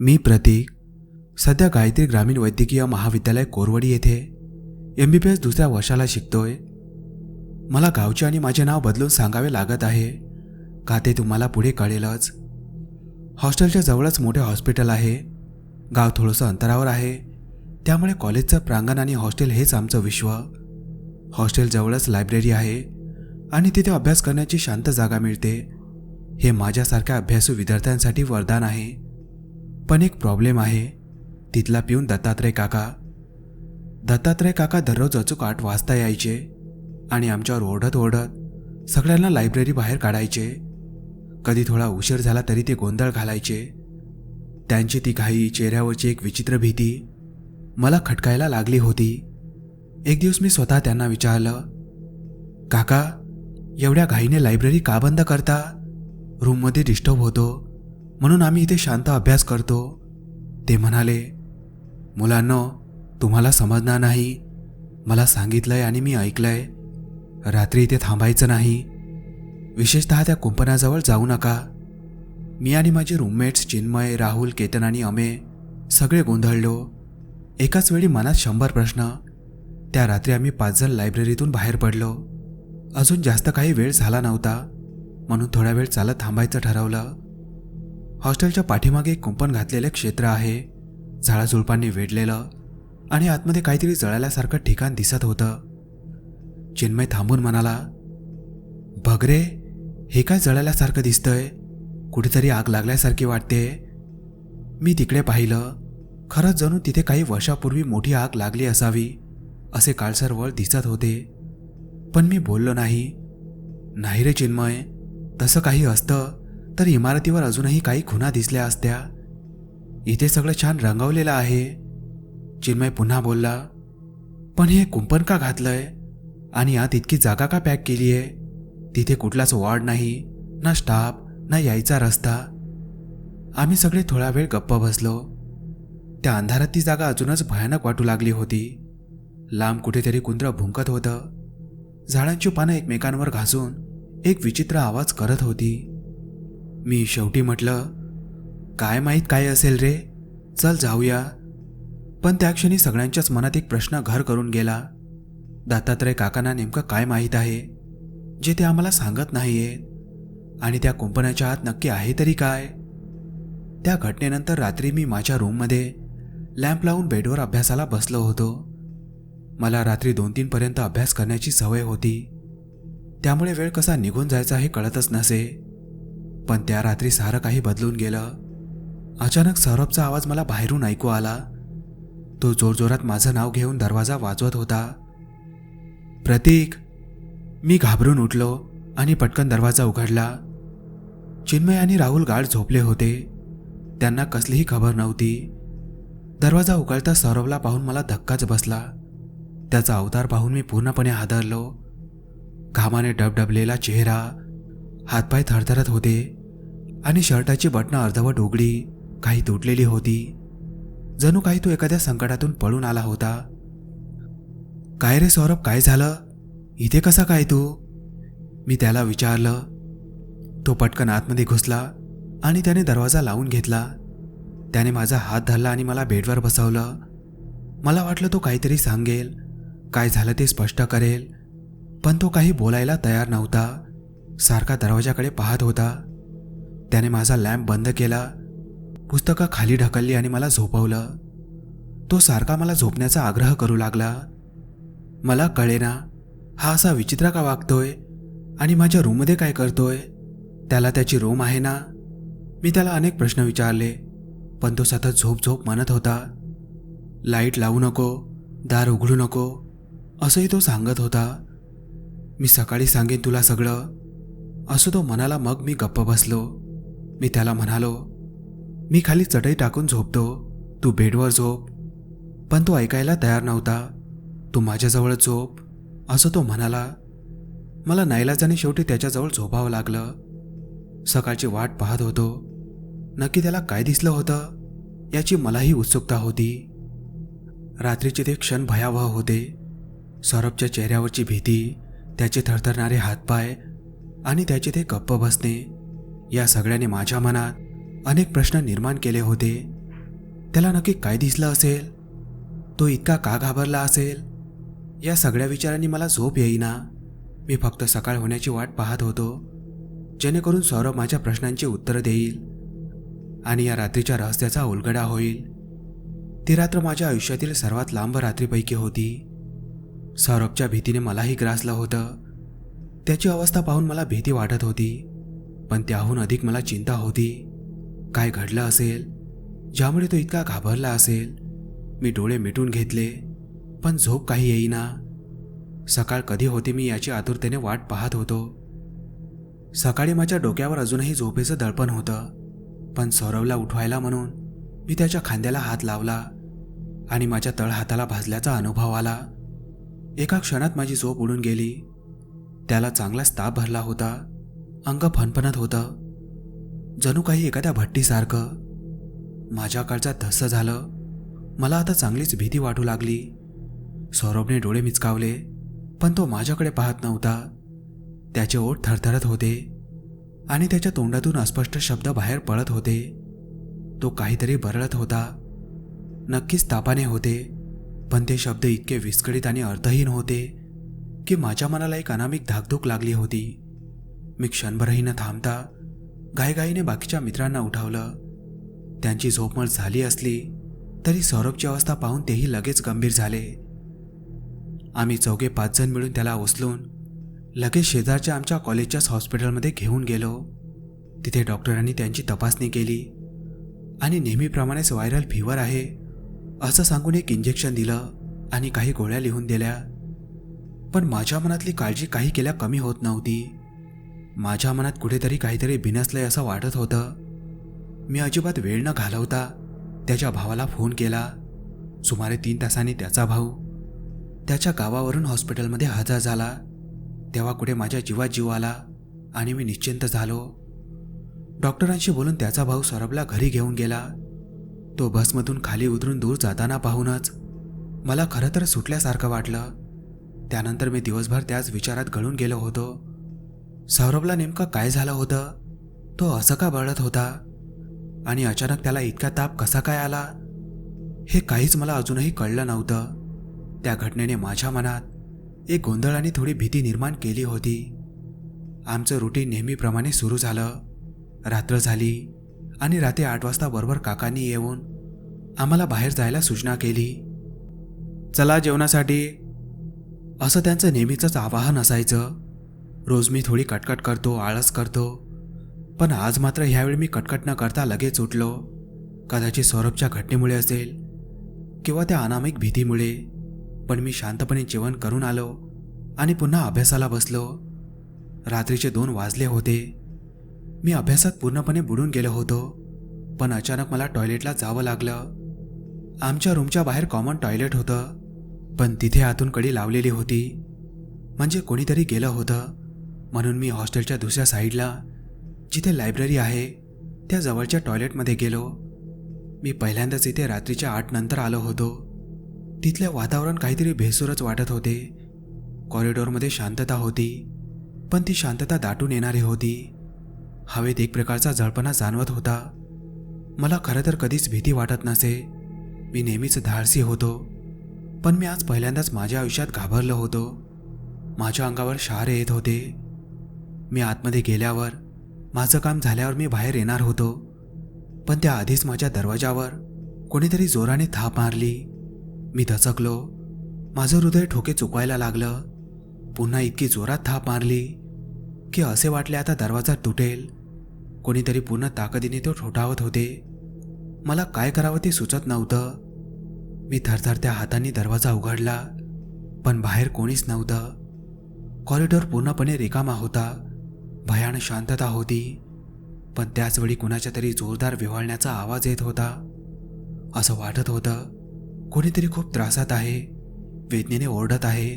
मी प्रतीक सध्या गायत्री ग्रामीण वैद्यकीय महाविद्यालय कोरवडी येथे. एम बी बी एस दुसऱ्या वर्षाला शिकतोय. मला गावचे आणि माझे नाव बदलून सांगावे लागत आहे. का ते तुम्हाला पुढे कळेलच. हॉस्टेलच्या जवळच मोठे हॉस्पिटल आहे. गाव थोडंसं अंतरावर आहे. त्यामुळे कॉलेजचं प्रांगण आणि हॉस्टेल हेच आमचं विश्व. हॉस्टेलजवळच लायब्ररी आहे आणि तिथे अभ्यास करण्याची शांत जागा मिळते. हे माझ्यासारख्या अभ्यासू विद्यार्थ्यांसाठी वरदान आहे. पण एक प्रॉब्लेम आहे. तिथला पिऊन दत्तात्रय काका दत्तात्रय काका दररोज अचूक आठ वाजता यायचे आणि आमच्यावर ओढत ओढत सगळ्यांना लायब्ररी बाहेर काढायचे. कधी थोडा उशीर झाला तरी ते गोंधळ घालायचे. त्यांची ती घाई चेहऱ्यावरची एक विचित्र भीती मला खटकायला लागली होती. एक दिवस मी स्वतः त्यांना विचारलं काका एवढ्या घाईने लायब्ररी का बंद करता? रूममध्ये डिस्टर्ब होतो म्हणून आम्ही इथे शांत अभ्यास करतो. ते म्हणाले मुलांनो तुम्हाला समजणार नाही. मला सांगितलंय आणि मी ऐकलंय. रात्री इथे थांबायचं नाही. विशेषतः त्या कुंपणाजवळ जाऊ नका. मी आणि माझे रूममेट्स चिन्मय राहुल केतन आणि अमे सगळे गोंधळलो. एकाच वेळी मनात शंभर प्रश्न. त्या रात्री आम्ही पाचजण लायब्ररीतून बाहेर पडलो. अजून जास्त काही वेळ झाला नव्हता. म्हणून थोडा वेळ चालत थांबायचं ठरवलं. हॉस्टेलच्या पाठीमागे एक कुंपण घातलेले क्षेत्र आहे. झाडाझुडपांनी वेढलेलं. आणि आतमध्ये काहीतरी जळाल्यासारखं ठिकाण दिसत होतं. चिन्मय थांबून म्हणाला बघ रे हे काय जळाल्यासारखं दिसतंय? कुठेतरी आग लागल्यासारखी वाटते. मी तिकडे पाहिलं. खरंच जणू तिथे काही वर्षापूर्वी मोठी आग लागली असावी असे काळसर वळ दिसत होते. पण मी बोललो नाही. नाही रे चिन्मय तसं काही असतं तर इमारतीवर अजूनही काही खुणा दिसल्या असत्या. इथे सगळं छान रंगवलेलं आहे. चिन्मय पुन्हा बोलला पण हे कुंपण का घातलंय? आणि आत इतकी जागा का पॅक केली आहे? तिथे कुठलाच वॉर्ड नाही ना स्टाफ ना यायचा रस्ता. आम्ही सगळे थोडा वेळ गप्प बसलो. त्या अंधारात ती जागा अजूनच भयानक वाटू लागली होती. लांब कुठेतरी कुंद्र भुंकत होतं. झाडांची पानं एकमेकांवर घासून एक विचित्र आवाज करत होती. मी शेवटी म्हटलं काय माहीत काय असेल रे? चल जाऊया. पण त्या क्षणी सगळ्यांच्याच मनात एक प्रश्न घर करून गेला. दत्तात्रय काकांना नेमकं काय माहीत आहे? जे ते आम्हाला सांगत नाहीये. आणि त्या कुंपणाच्या आत नक्की आहे तरी काय? त्या घटनेनंतर रात्री मी माझ्या रूममध्ये लॅम्प लावून बेडवर अभ्यासाला बसलो होतो. मला रात्री दोन तीन पर्यंत अभ्यास करण्याची सवय होती. त्यामुळे वेळ कसा निघून जायचा हे कळतच नसे. पण त्या रात्री सारं काही बदलून गेलं. अचानक सौरभचा आवाज मला बाहेरून ऐकू आला. तो जोरजोरात माझं नाव घेऊन दरवाजा वाजवत होता. प्रतीक मी घाबरून उठलो आणि पटकन दरवाजा उघडला. चिन्मय आणि राहुल गाढ झोपले होते. त्यांना कसलीही खबर नव्हती. दरवाजा उघडता सौरवला पाहून मला धक्काच बसला. त्याचा अवतार पाहून मी पूर्णपणे हादरलो. घामाने डबडबलेला चेहरा हातपाय थरथरत होते आणि शर्टाची बटणं अर्धवट उघडी काही तुटलेली होती. जणू काही तो एखाद्या संकटातून पळून आला होता. काय रे सौरभ काय झालं? इथे कसा काय तू? मी त्याला विचारलं. तो पटकन आतमध्ये घुसला आणि त्याने दरवाजा लावून घेतला. त्याने माझा हात धरला आणि मला बेडवर बसवलं. मला वाटलं तो काहीतरी सांगेल काय झालं ते स्पष्ट करेल पण तो काही बोलायला तयार नव्हता. सारखा दरवाजाकडे पाहत होता. त्याने माझा लॅम्प बंद केला पुस्तकं खाली ढकलली आणि मला झोपवलं. तो सारखा मला झोपण्याचा आग्रह करू लागला. मला कळेना हा असा विचित्र का वागतोय? आणि माझ्या रूममध्ये काय करतोय? त्याला त्याची रूम आहे ना? मी त्याला अनेक प्रश्न विचारले पण तो सतत झोप झोप म्हणत होता. लाइट लावू नको दार उघडू नको असंही तो सांगत होता. मी सकाळी सांगेन तुला सगळं. असं तो म्हणाला मग मी गप्प बसलो. मी त्याला म्हणालो मी खाली चटई टाकून झोपतो. तू बेडवर झोप. पण तो ऐकायला तयार नव्हता. तू माझ्याजवळ झोप. असं तो म्हणाला. मला नाईलाजाने शेवटी त्याच्याजवळ झोपावं लागलं. सकाळची वाट पाहत होतो. नक्की त्याला काय दिसलं होतं? याची मलाही उत्सुकता होती. रात्रीचे ते क्षण भयावह होते. सौरभच्या चेहऱ्यावरची भीती त्याचे थरथरणारे हातपाय आणि त्याचे ते गप्प बसणे या सगळ्याने माझ्या मनात अनेक प्रश्न निर्माण केले होते. त्याला नक्की काय दिसलं असेल? तो इतका का घाबरला असेल? या सगळ्या विचारांनी मला झोप येईना. मी फक्त सकाळ होण्याची वाट पाहत होतो जेणेकरून सौरभ माझ्या प्रश्नांची उत्तरं देईल आणि या रात्रीच्या रहस्याचा उलगडा होईल. ती रात्र माझ्या आयुष्यातील सर्वात लांब रात्रीपैकी होती. सौरभच्या भीतीने मलाही ग्रासलं होतं. त्याची अवस्था पाहून मला भीती वाटत होती पण त्याहून अधिक मला चिंता होती. काय घडलं असेल? ज्यामुळे तो इतका घाबरला असेल? मी डोळे मिटून घेतले पण झोप काही येईना. सकाळ कधी होते मी याची आतुरतेने वाट पाहत होतो. सकाळी माझ्या डोक्यावर अजूनही झोपेचं दडपण होतं पण सौरवला उठवायला म्हणून मी त्याच्या खांद्याला हात लावला आणि माझ्या तळहाताला भाजल्याचा अनुभव आला. एका क्षणात माझी झोप उडून गेली. त्याला चांगलाच ताप भरला होता अंग फणफणत होतं. जणू काही एखाद्या भट्टीसारखं. माझ्या काळचा धस्स झालं. मला आता चांगलीच भीती वाटू लागली. सौरभने डोळे मिचकावले पण तो माझ्याकडे पाहत नव्हता. त्याचे ओठ थरथरत होते आणि त्याच्या तोंडातून अस्पष्ट शब्द बाहेर पडत होते. तो काहीतरी बरळत होता. नक्कीच तापाने होते पण ते शब्द इतके विस्कळीत आणि अर्थहीन होते की माझ्या मनाला एक अनामिक धाकधूक लागली होती. मी क्षणभरही न थांबता घाईघाईने बाकीच्या मित्रांना उठवलं. त्यांची झोपमळ झाली असली तरी सौरभची अवस्था पाहून तेही लगेच गंभीर झाले. आम्ही चौघे पाच जण मिळून त्याला उचलून लगेच शेजारच्या आमच्या कॉलेजच्याच हॉस्पिटलमध्ये घेऊन गेलो. तिथे डॉक्टरांनी त्यांची तपासणी केली आणि नेहमीप्रमाणेच व्हायरल फिवर आहे असं सांगून एक इंजेक्शन दिलं आणि काही गोळ्या लिहून दिल्या. पण माझ्या मनातली काळजी काही केल्या कमी होत नव्हती. माझ्या मनात कुठेतरी काहीतरी बिनसलंय असं वाटत होतं. मी अजिबात वेळ न घालवता त्याच्या भावाला फोन केला. सुमारे तीन तासांनी त्याचा भाऊ त्याच्या गावावरून हॉस्पिटलमध्ये हजर झाला. तेव्हा कुठे माझ्या जीवात जीव आला आणि मी निश्चिंत झालो. डॉक्टरांशी बोलून त्याचा भाऊ सौरभला घरी घेऊन गेला. तो बसमधून खाली उतरून दूर जाताना पाहूनच मला खरं तर सुटल्यासारखं वाटलं. त्यानंतर मी दिवसभर त्याच विचारात गळून गेलो होतो. सौरभला नेमकं काय झालं होतं? तो असं का बळत होता? आणि अचानक त्याला इतका ताप कसा काय आला? हे काहीच मला अजूनही कळलं नव्हतं. त्या घटनेने माझ्या मनात एक गोंधळ आणि थोडी भीती निर्माण केली होती. आमचं रुटीन नेहमीप्रमाणे सुरू झालं. रात्र झाली आणि रात्री आठ वाजता बरोबर काकांनी येऊन आम्हाला बाहेर जायला सूचना केली. चला जेवणासाठी. असं त्यांचं नेहमीचंच आवाहन असायचं. रोज मी थोडी कटकट करतो आळस करतो. पण आज मात्र ह्यावेळी मी कटकट न करता लगेच उठलो. कदाचित सौरभच्या घटनेमुळे असेल किंवा त्या अनामिक भीतीमुळे. पण मी शांतपणे जेवण करून आलो आणि पुन्हा अभ्यासाला बसलो. रात्रीचे दोन वाजले होते. मी अभ्यासात पूर्णपणे बुडून गेलो होतो पण अचानक मला टॉयलेटला जावं लागलं. आमच्या रूमच्या बाहेर कॉमन टॉयलेट होतं पण तिथे आतून कडी लावलेली होती. म्हणजे कोणीतरी गेलं होतं. म्हणून मी हॉस्टेलच्या दुसऱ्या साईडला जिथे लायब्ररी आहे त्या जवळच्या टॉयलेटमध्ये गेलो. मी पहिल्यांदाच इथे रात्रीच्या आठ नंतर आलो होतो. तिथले वातावरण काहीतरी भेसूरच वाटत होते. कॉरिडॉरमध्ये शांतता होती पण ती शांतता दाटून येणारी होती. हवेत एक प्रकारचा जळपणा जाणवत होता. मला खरं तर कधीच भीती वाटत नसे. मी नेहमीच धाडसी होतो. पण मी आज पहिल्यांदाच माझ्या आयुष्यात घाबरलो होतो. माझ्या अंगावर शहारे येत होते. मी आतमध्ये गेल्यावर माझं काम झाल्यावर मी बाहेर येणार होतो. पण त्याआधीच माझ्या दरवाजावर कोणीतरी जोराने थाप मारली. मी धचकलो. माझं हृदय ठोके चुकवायला लागलं. पुन्हा इतकी जोरात थाप मारली की असे वाटले आता दरवाजा तुटेल. कोणीतरी पूर्ण ताकदीने तो ठोठावत होते. मला काय करावं ते सुचत नव्हतं. मी थरथरत्या हातांनी दरवाजा उघडला पण बाहेर कोणीच नव्हतं. कॉरिडॉर पूर्णपणे रिकामा होता. भयान शांतता होती. पण त्याचवेळी कुणाच्या तरी जोरदार विव्हाळण्याचा आवाज येत होता. असं वाटत होतं कोणीतरी खूप त्रासात आहे वेदनेने ओरडत आहे.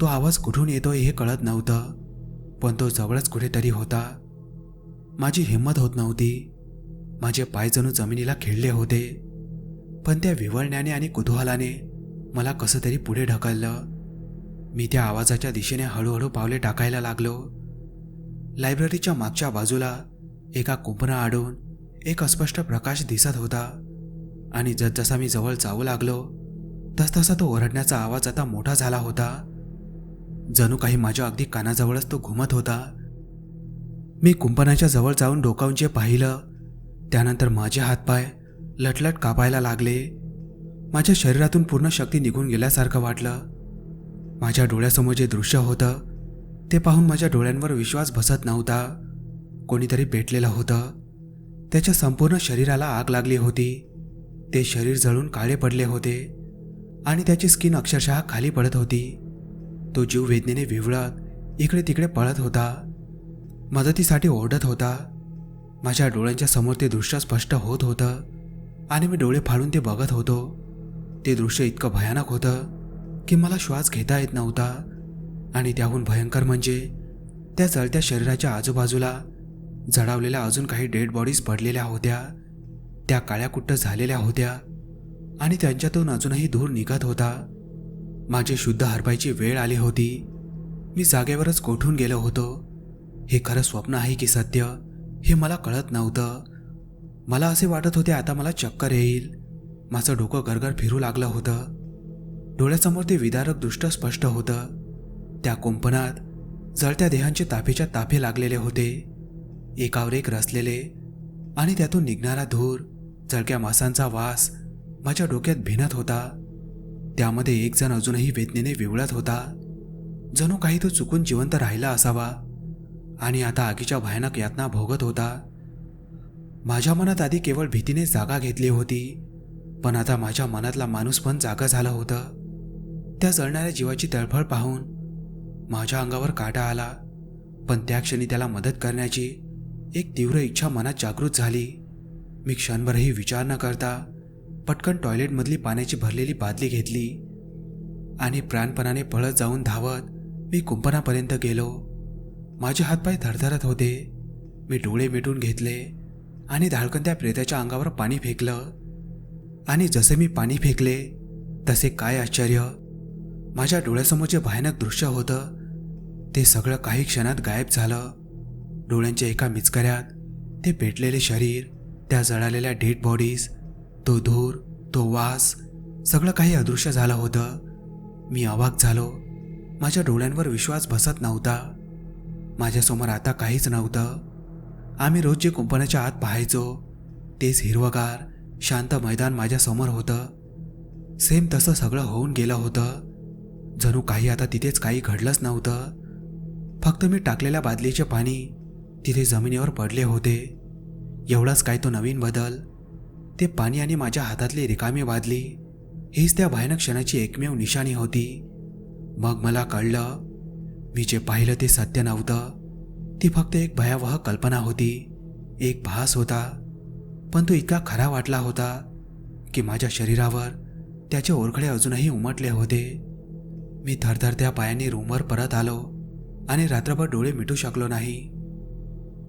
तो आवाज कुठून येतोय हे कळत नव्हतं पण तो जवळच कुठेतरी होता. माझी हिंमत होत नव्हती. माझे पाय जणू जमिनीला खेळले होते. पण त्या विवळण्याने आणि कुतूहलाने मला कसं तरी पुढे ढकललं. मी त्या आवाजाच्या दिशेने हळूहळू पावले टाकायला लागलो. लायब्ररीच्या मागच्या बाजूला एका कुंपणा आडून एक अस्पष्ट प्रकाश दिसत होता. आणि जसजसा मी जवळ जाऊ लागलो तसतसा तो ओरडण्याचा आवाज आता मोठा झाला होता. जणू काही माझ्या अगदी कानाजवळच तो घुमत होता. मी कुंपणाच्या जवळ जाऊन डोकावून जे पाहिलं त्यानंतर माझे हातपाय लटलट कापायला लागले. माझ्या शरीरातून पूर्ण शक्ती निघून गेल्यासारखं वाटलं. माझ्या डोळ्यासमोर जे दृश्य होतं ते पाहून माझ्या डोळ्यांवर विश्वास बसत नव्हता. कोणीतरी पेटलेलं होतं. त्याच्या संपूर्ण शरीराला आग लागली होती. ते शरीर जळून काळे पडले होते. आणि त्याची स्किन अक्षरशः खाली पडत होती. तो जीव वेदनेने विवळत इकडे तिकडे पळत होता. मदतीसाठी ओरडत होता. माझ्या डोळ्यांच्या समोर ते दृश्य स्पष्ट होत होतं. आणि मी डोळे फाडून ते बघत होतो. ते दृश्य इतकं भयानक होतं की मला श्वास घेता येत नव्हता. आणि त्याहून भयंकर म्हणजे त्या जळत्या शरीराच्या आजूबाजूला जडावलेल्या अजून काही डेड बॉडीज पडलेल्या होत्या त्या काळ्या कुट्ट झालेल्या होत्या आणि त्यांच्यातून अजूनही धूर निघत होता. माझी शुद्ध हरपायची वेळ आली होती. मी जागेवरच कोठून गेलो होतो? हे खरं स्वप्न आहे की सत्य? हे मला कळत नव्हतं. मला असे वाटत होते आता मला चक्कर येईल. माझं डोकं गरगर फिरू लागलं होतं. डोळ्यासमोर ते विदारक दृष्ट स्पष्ट होतं. त्या कुंपणात जळत्या देहांचे ताफेच्या ताफे लागलेले होते. एकावर एक रचलेले आणि त्यातून निघणारा धूर जळक्या मासांचा वास माझ्या डोक्यात भिनत होता. त्यामध्ये एक जण अजूनही वेदनेने विवळत होता. जणू काही तो चुकून जिवंत राहिला असावा आणि आता आगीच्या भयानक यातना भोगत होता. माझ्या मनात आधी केवळ भीतीने जागा घेतली होती पण आता माझ्या मनातला माणूस पण जागा झाला होतं. त्या जळणाऱ्या जीवाची तळफळ पाहून माझ्या अंगावर काटा आला. पण त्या क्षणी त्याला मदत करण्याची एक तीव्र इच्छा मनात जागृत झाली. मी क्षणभरही विचार न करता पटकन टॉयलेटमधली पाण्याची भरलेली बादली घेतली आणि प्राणपणाने पळत जाऊन धावत मी कुंपणापर्यंत गेलो. माझे हातपाय थरथरत होते. मी डोळे मिटून घेतले आणि धाडकन त्या प्रेताच्या अंगावर पाणी फेकलं. आणि जसे मी पाणी फेकले तसे काय आश्चर्य! माझ्या डोळ्यासमोर जे भयानक दृश्य होतं. ते सगळं काही क्षणात गायब झालं. डोळ्यांच्या एका मिचकऱ्यात ते पेटलेले शरीर त्या जळालेल्या डेड बॉडीज तो धूर तो वास सगळं काही अदृश्य झालं होतं. मी अवाक झालो. माझ्या डोळ्यांवर विश्वास बसत नव्हता. माझ्यासमोर आता काहीच नव्हतं. आम्ही रोज जे कुंपणाच्या आत पाहायचो. तेच हिरवगार शांत मैदान माझ्यासमोर होतं. सेम तसं सगळं होऊन गेलं होतं. जणू काही आता तिथेच काही घडलंच नव्हतं. फक्त मी टाकलेल्या बादलीचे पाणी तिथे जमिनीवर पडले होते. एवढाच काय तो नवीन बदल? ते पाणी आणि माझ्या हातातली रिकामी बादली हीच त्या भयानक क्षणाची एकमेव निशाणी होती. मग मला कळलं मी जे पाहिलं ते सत्य नव्हतं. ती फक्त एक भयावह कल्पना होती एक भास होता. पण तो इतका खरा वाटला होता की माझ्या शरीरावर त्याचे ओरखडे अजूनही उमटले होते. मी थरथरत्या पायाने रूमवर परत आलो. आणि रात्रभर डोळे मिटू शकलो नाही.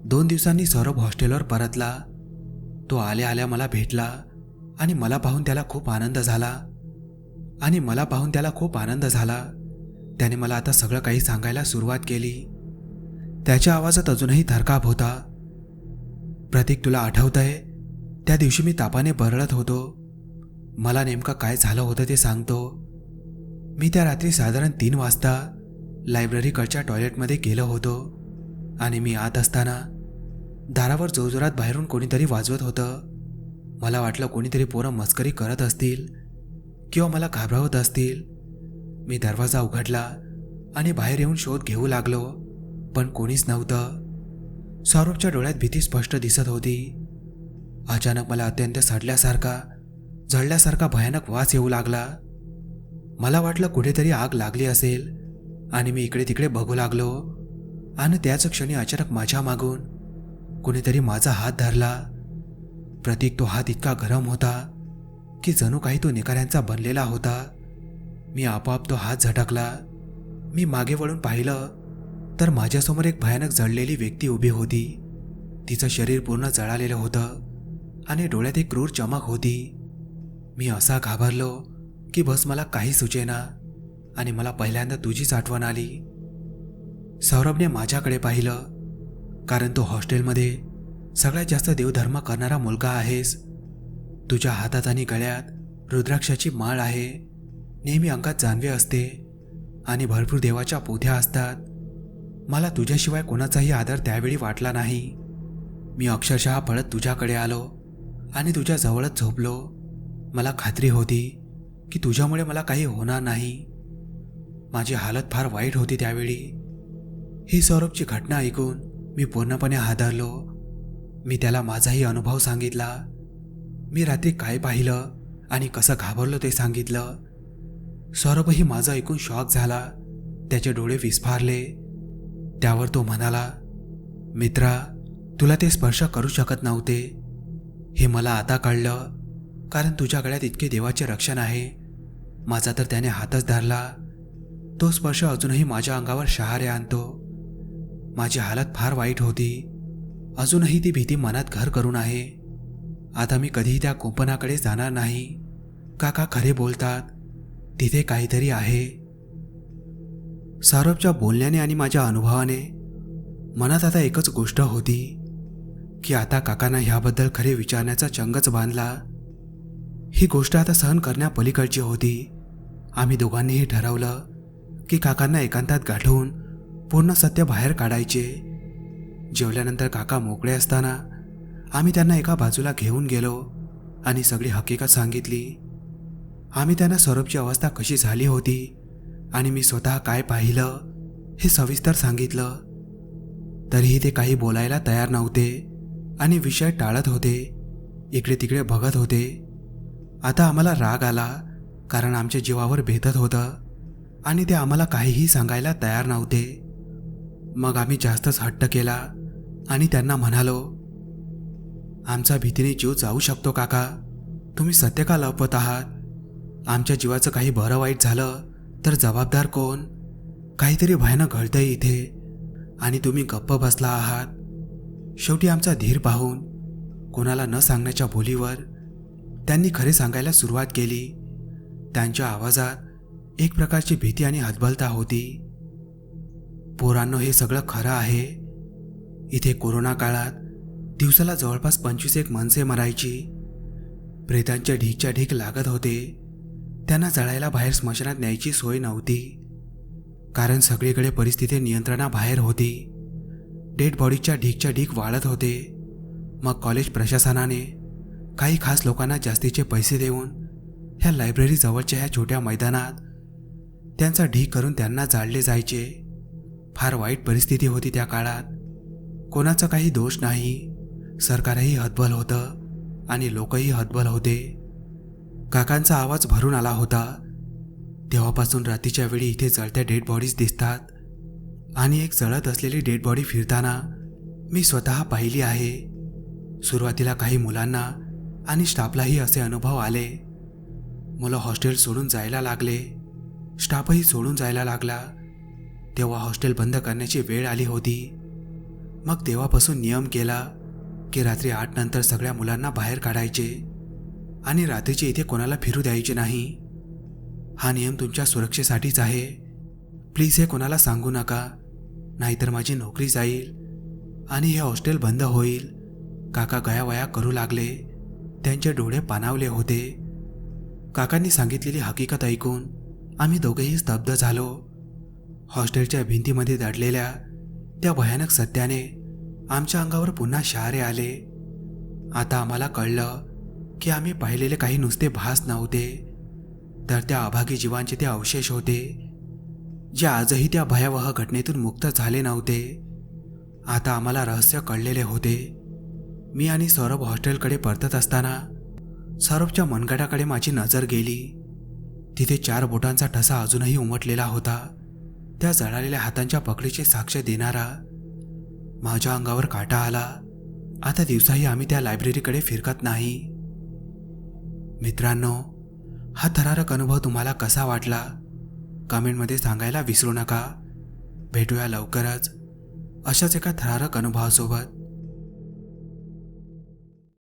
दोन दिवसांनी सौरभ हॉस्टेलवर परतला. तो आल्या आल्या मला भेटला आणि मला पाहून त्याला खूप आनंद झाला. आणि मला पाहून त्याला खूप आनंद झाला. त्याने मला आता सगळं काही सांगायला सुरुवात केली. त्याच्या आवाजात अजूनही थरकाप होता. प्रतीक तुला आठवतंय? त्या दिवशी मी तापाने बरळत होतो. मला नेमकं काय झालं होतं ते सांगतो. मी त्या रात्री साधारण तीन वाजता लायब्ररीकडच्या टॉयलेटमध्ये गेलो होतो आणि मी आत असताना दारावर जोरजोरात बाहेरून कोणीतरी वाजवत होतं. मला वाटलं कोणीतरी पोरं मस्करी करत असतील किंवा मला घाबरवत असतील. मी दरवाजा उघडला आणि बाहेर येऊन शोध घेऊ लागलो पण कोणीच नव्हतं. सौरभच्या डोळ्यात भीती स्पष्ट दिसत होती. अचानक मला अत्यंत सडल्यासारखा जळल्यासारखा भयानक वास येऊ लागला. मला वाटलं कुठेतरी आग लागली असेल आणि मी इकडे तिकडे बघू लागलो. आणि त्याच क्षणी अचानक माझ्या मागून कुणीतरी माझा हात धरला. प्रतीक तो हात इतका गरम होता की जणू काही तो निकाऱ्यांचा बनलेला होता. मी आपोआप तो हात झटकला. मी मागे वळून पाहिलं तर माझ्यासमोर एक भयानक जळलेली व्यक्ती उभी होती. तिचं शरीर पूर्ण जळालेलं होतं आणि डोळ्यात एक क्रूर चमक होती. मी असा घाबरलो की बस मला काही सुचेना. आणि मला पहिल्यांदा तुझीच आठवण आली. सौरभने माझ्याकडे पाहिलं कारण तू हॉस्टेलमध्ये सगळ्यात जास्त देवधर्म करणारा मुलगा आहेस. तुझ्या हातात आणि गळ्यात रुद्राक्षाची माळ आहे. नेहमी अंगात जानवे असते आणि भरपूर देवाच्या पोथ्या असतात. मला तुझ्याशिवाय कोणाचाही आदर त्यावेळी वाटला नाही. मी अक्षरशः पळत तुझ्याकडे आलो आणि तुझ्या जवळच झोपलो. मला खात्री होती की तुझ्यामुळे मला काही होणार नाही. माझी हालत फार वाईट होती त्यावेळी. ही सौरभची घटना ऐकून मी पूर्णपणे हादरलो. मी त्याला माझाही अनुभव सांगितला. मी रात्री काय पाहिलं आणि कसं घाबरलो ते सांगितलं. सौरभही माझं ऐकून शॉक झाला. त्याचे डोळे विस्फारले. त्यावर तो म्हणाला मित्रा तुला ते स्पर्श करू शकत नव्हते. हे मला आता कळलं. कारण तुझ्या गळ्यात इतके देवाचे रक्षण आहे. माझा तर त्याने हातच धरला. तो स्पर्श अजूनही माझ्या अंगावर शहारे आणतो. माझी हालत फार वाईट होती. अजूनही ती भीती मनात घर करून आहे. आता मी कधीही त्या कुंपणाकडे जाणार नाही. काका खरे बोलतात तिथे काहीतरी आहे. सौरभच्या बोलण्याने आणि माझ्या अनुभवाने मनात आता एकच गोष्ट होती की आता काकांना ह्याबद्दल खरे विचारण्याचा चंगच बांधला. ही गोष्ट आता सहन करण्यापलीकडची होती. आम्ही दोघांनीही ठरवलं की काकांना एकांतात गाठवून पूर्ण सत्य बाहेर काढायचे. जेवल्यानंतर काका मोकळे असताना आम्ही त्यांना एका बाजूला घेऊन गेलो आणि सगळी हकीकत सांगितली. आम्ही त्यांना सौरभची अवस्था कशी झाली होती आणि मी स्वतः काय पाहिलं हे सविस्तर सांगितलं. तरीही ते काही बोलायला तयार नव्हते आणि विषय टाळत होते इकडे तिकडे बघत होते. आता आम्हाला राग आला कारण आमच्या जीवावर भेदत होतं. आणि ते आम्हाला काहीही सांगायला तयार नव्हते. मग आम्ही जास्तच हट्ट केला आणि त्यांना म्हणालो आमचा भीतीने जीव जाऊ शकतो काका. तुम्ही सत्य का लपवत आहात? आमच्या जीवाचं काही बरं वाईट झालं तर जबाबदार कोण? काहीतरी भयानक घडतंय इथे आणि तुम्ही गप्प बसला आहात. शेवटी आमचा धीर पाहून कोणाला न सांगण्याच्या बोलीवर त्यांनी खरे सांगायला सुरुवात केली. त्यांच्या आवाजात एक प्रकारची भीती आणि हतबलता होती. पोरांनो हे सगळं खरं आहे. इथे कोरोना काळात दिवसाला जवळपास पंचवीस एक माणसे मरायची. प्रेतांच्या ढीकच्या ढीक लागत होते. त्यांना जळायला बाहेर स्मशानात न्यायची सोय नव्हती. कारण सगळीकडे परिस्थिती नियंत्रणाबाहेर होती. डेड बॉडीच्या ढीकच्या ढीक वाढत होते. मग कॉलेज प्रशासनाने काही खास लोकांना जास्तीचे पैसे देऊन ह्या लायब्ररी जवळच्या ह्या छोट्या मैदानात त्यांचा ढीक करून त्यांना जाळले जायचे. फार वाईट परिस्थिती होती त्या काळात. कोणाचा काही दोष नाही. सरकारही हतबल होतं आणि लोकही हतबल होते. काकांचा आवाज भरून आला होता. तेव्हापासून रात्रीच्या वेळी इथे जळत्या डेड बॉडीज दिसतात. आणि एक जळत असलेली डेड बॉडी फिरताना मी स्वतः पाहिली आहे. सुरुवातीला काही मुलांना आणि स्टाफलाही असे अनुभव आले. मुलं हॉस्टेल सोडून जायला लागले. स्टाफही सोडून जायला लागला. तेव्हा हॉस्टेल बंद करण्याची वेळ आली होती. मग तेव्हापासून नियम केला की रात्री आठ नंतर सगळ्या मुलांना बाहेर काढायचे आणि रात्रीचे इथे कोणाला फिरू द्यायचे नाही. हा नियम तुमच्या सुरक्षेसाठीच आहे. प्लीज हे कोणाला सांगू नका. नाहीतर माझी नोकरी जाईल आणि हे हॉस्टेल बंद होईल. काका गयावया करू लागले. त्यांचे डोळे पाणावले होते. काकांनी सांगितलेली हकीकत ऐकून आम्ही दोघेही स्तब्ध झालो. हॉस्टेलच्या भिंतीमध्ये दडलेल्या त्या भयानक सत्याने आमच्या अंगावर पुन्हा शहारे आले. आता आम्हाला कळलं की आम्ही पाहिलेले काही नुसते भास नव्हते. तर त्या अभागी जीवांचे ते अवशेष होते जे आजही त्या भयावह घटनेतून मुक्त झाले नव्हते. आता आम्हाला रहस्य कळलेले होते. मी आणि सौरभ हॉस्टेलकडे परतत असताना सौरभच्या मनगटाकडे माझी नजर गेली. तिथे चार बोटांचा ठसा अजूनही उमटलेला होता. त्या जळालेल्या हातांच्या पकडीचे साक्ष देणारा माझ्या अंगावर काटा आला. आता दिवसाही आम्ही त्या लायब्ररीकडे फिरकत नाही. मित्रांनो हा थरारक अनुभव तुम्हाला कसा वाटला? कमेंटमध्ये सांगायला विसरू नका. भेटूया लवकरच अशाच एका थरारक अनुभवासोबत.